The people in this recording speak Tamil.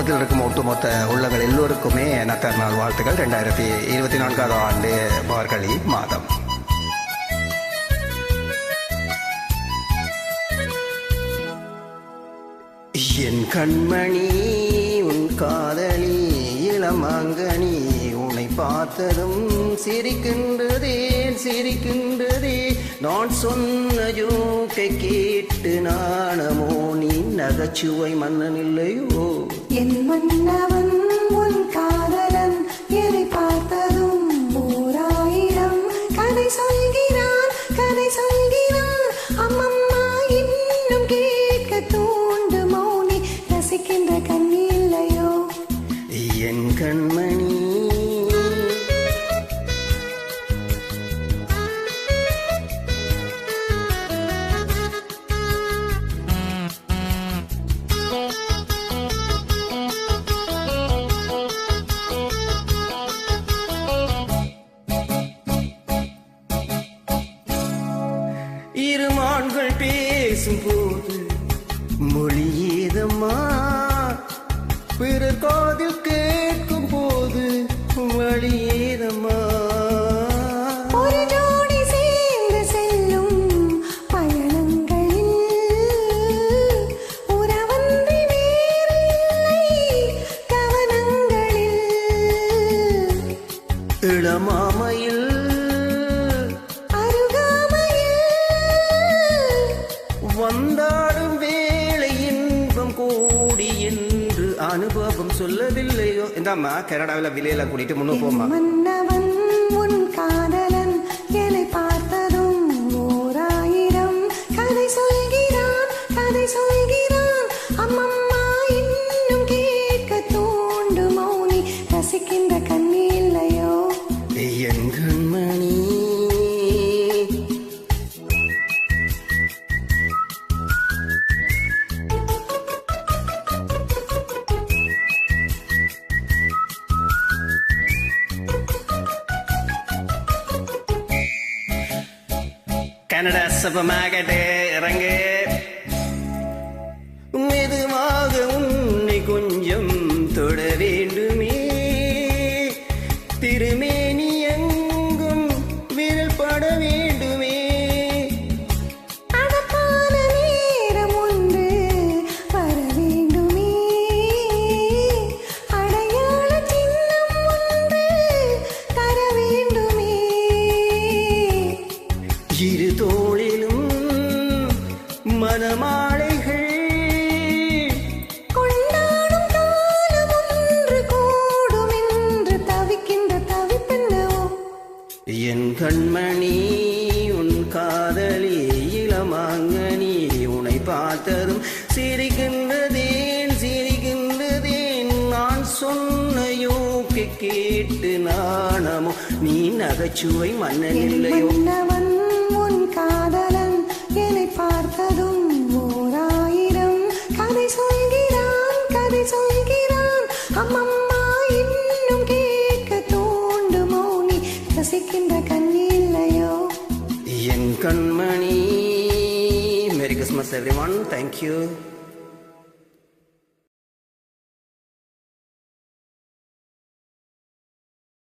உலகத்தில் இருக்கும் ஒட்டுமொத்த உள்ளங்கள் எல்லோருக்குமே நத்தர் நாள் வாழ்த்துக்கள். ரெண்டாயிரத்தி இருபத்தி நான்காவது ஆண்டு மார்கழி மாதம். என் கண்மணி உன் காதலி இளமாங்கனி உன்னை பார்த்ததும் சிரிக்கின்றதே சிரிக்கின்றதே. நான் சொன்ன ஜோக்கை கேட்டு நான் நீ நகைச்சுவை மன்னன் இல்லையோ என் மன்னவன் இருமான்கள் பேசும்போது மொழி ஏதம்மா? பிறர் காதில் கேட்கும் போது வழி ஏதம்மா ஒரு சொல்லவில்லையோ இந்தாம்மா கனடாவில் விலையில கூட்டிட்டு முன்னுக்கு போமா மன்னவன் உன் காதலன் கனடா சூப்பர் மார்க்கெட்டு இறங்கு இரு தோளிலும் தவிப்பென்னவோ என் கண்மணி உன் காதலி இளமாங்கனி உன்னை பார்த்ததும் சிரிக்கின்றதேன் சிரிக்கின்றதேன். நான் சொன்ன யோக்கை கேட்டு நாணமோ? நீ நகைச்சுவை மன்னன் இல்லையோ? உன் காதலன் என்னை பார்த்ததும் ஓராயிரம் கதை சொல்கிறான் கதை சொல்கிறான். அம்மம்மா இன்னும் கேட்க தூண்டு மௌனி ரசிக்கின்ற கண்ணி இல்லையோ? என் கண்மணி merry Christmas everyone thank you